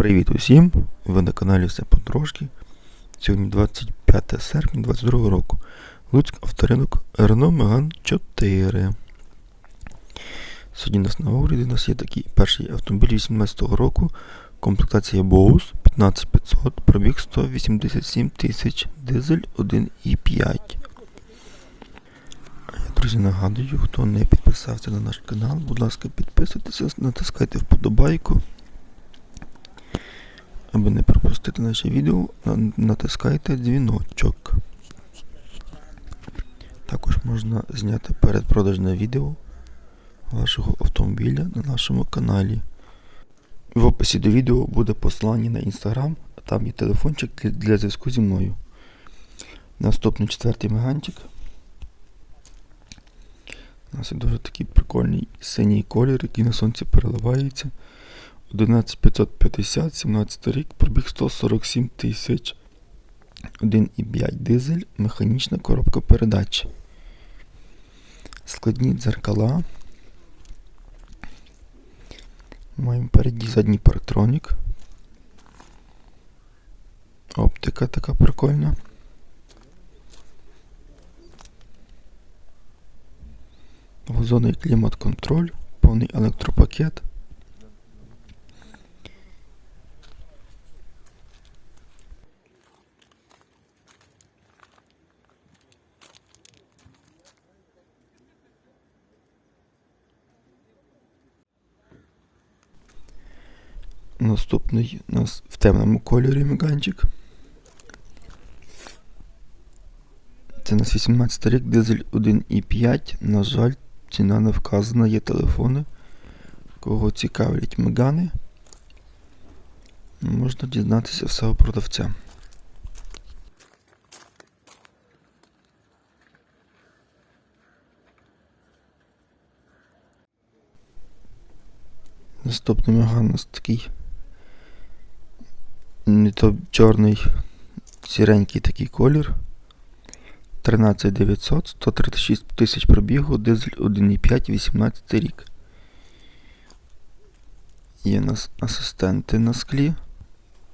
Привіт усім! Ви на каналі Все потрошки. Сьогодні 25 серпня 22 року. Луцьк авторинок Renault Megane 4. Сьогодні у нас на огляді у нас є такий перший автомобіль 18 року. Комплектація Bose 15500, пробіг 187 тисяч, дизель 1,5. Друзі, нагадую, хто не підписався на наш канал, будь ласка, підписуйтеся, натискайте вподобайку. Аби не пропустити наше відео, натискайте дзвіночок. Також можна зняти передпродажне відео вашого автомобіля на нашому каналі. В описі до відео буде посилання на інстаграм, а там є телефончик для зв'язку зі мною. Наступний четвертий меганчик. У нас є дуже такий прикольний синій колір, який на сонці переливається. 11550, 17 рік, пробіг 147 тисяч. 1,5 дизель, механічна коробка передач. Складні дзеркала. Маємо передній задній парктронік. Оптика така прикольна. Двозонний клімат-контроль, повний електропакет. Наступний у нас в темному кольорі меганчик. Це у нас 18 рік, дизель 1,5. На жаль, ціна не вказана, є телефони. Кого цікавлять мегани, можна дізнатися все у продавця. Наступний меган у нас такий не то чорний, сіренький такий колір. 13900, 136 тисяч пробігу, дизель 1,5, 18 рік. Є нас асистенти на склі,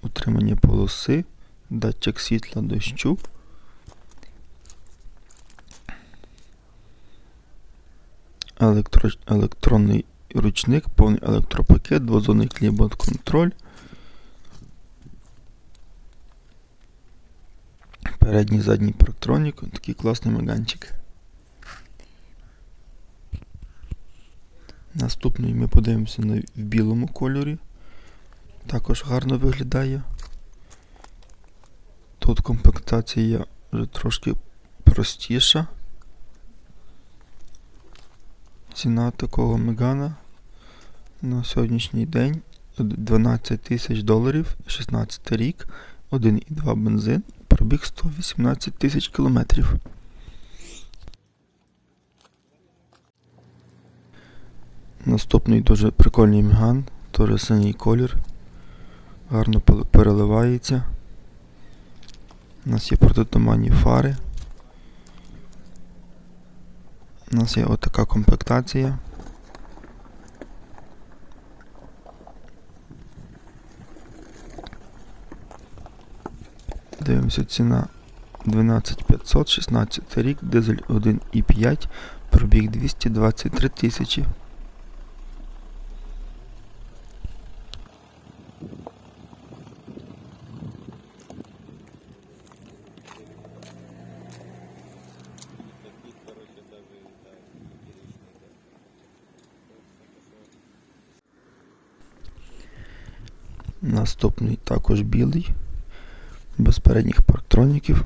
утримання полоси, датчик світла дощу. Електро... Електронний ручник, повний електропакет, двозонний клімат-контроль. Передній задній парктронік, такий класний меганчик. Наступний ми подивимося на в білому кольорі. Також гарно виглядає. Тут комплектація вже трошки простіша. Ціна такого мегана на сьогоднішній день 12 тисяч доларів, 16 рік, 1,2 бензин, пробіг 118 тисяч кілометрів. Наступний дуже прикольний меган, теж синій колір, гарно переливається. У нас є протитуманні фари. У нас є отака комплектація. Дивимося ціна 12500, 16 рік, дизель 1,5, пробіг 223 тисячі. Наступний також білий, без передніх парктроніків.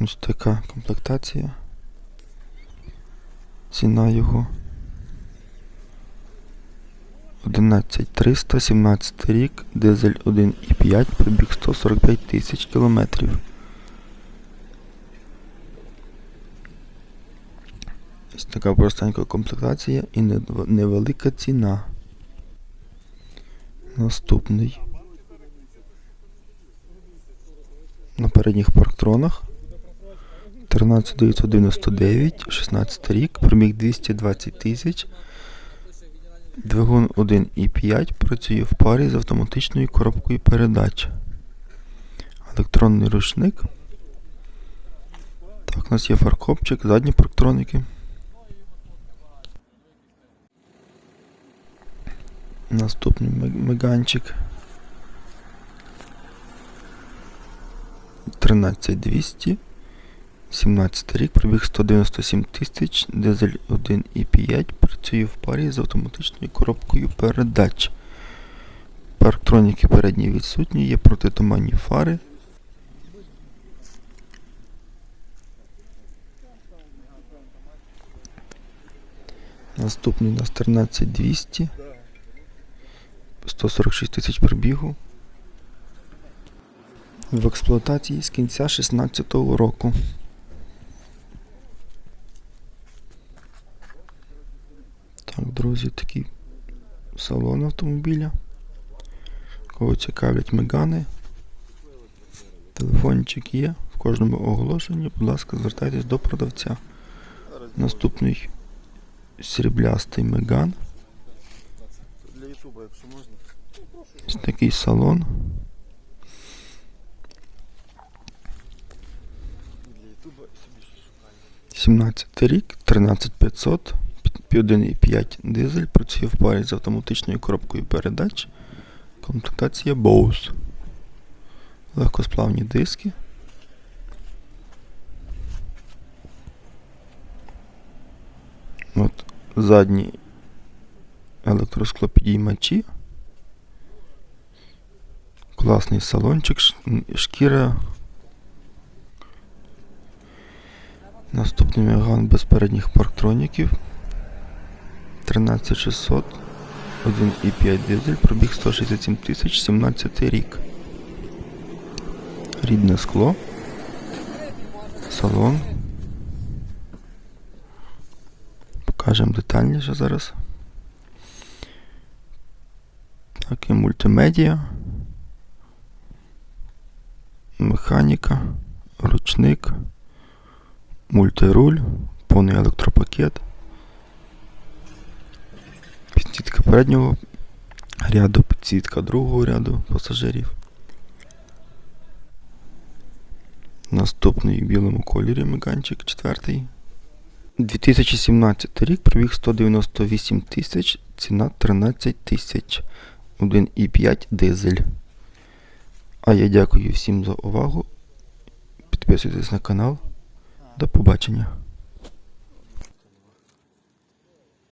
Ось така комплектація. Ціна його 11300, 17 рік, дизель 1,5, пробіг 145 тисяч кілометрів. Ось така простенька комплектація і нев- невелика ціна. Наступний. На передніх парктронах 13999, 16 рік, пробіг 220 тисяч. Двигун 1,5 працює в парі з автоматичною коробкою передач. Електронний ручник. Так, у нас є фаркопчик, задні парктроники. Наступний мег- меганчик. 13200. 17 рік, пробіг 197 тисяч, дизель 1,5 працює в парі з автоматичною коробкою передач. Парктроніки передні відсутні, є протитуманні фари. Наступний у нас 13200. 146 тисяч пробігу. В експлуатації з кінця 2016 року. Так, друзі, такий салон автомобіля. Кого цікавлять мегани. Телефончик є. В кожному оголошенні, будь ласка, звертайтесь до продавця. Наступний сріблястий меган. Для Ютуба, якщо можна. Ось такий салон. 17 рік, 13500, 1,5 дизель, працює в парі з автоматичною коробкою передач. Комплектація Bose. Легкосплавні диски. От задні електросклопідіймачі. Класний салончик, шкіра Наступний Меган без передніх парктроніків. 13600. 1,5 дизель, пробіг 167 тисяч, 17 рік. Рідне скло. Салон. Покажемо детальніше зараз. Так, і мультимедіа. Механіка, ручник мультируль, повний електропакет, підсвітка переднього ряду, підсвітка другого ряду пасажирів. Наступний в білому кольорі меганчик, четвертий. 2017 рік пробіг 198 тисяч, ціна 13 тисяч. 1,5 дизель. А я дякую всім за увагу. Підписуйтесь на канал. До побачення.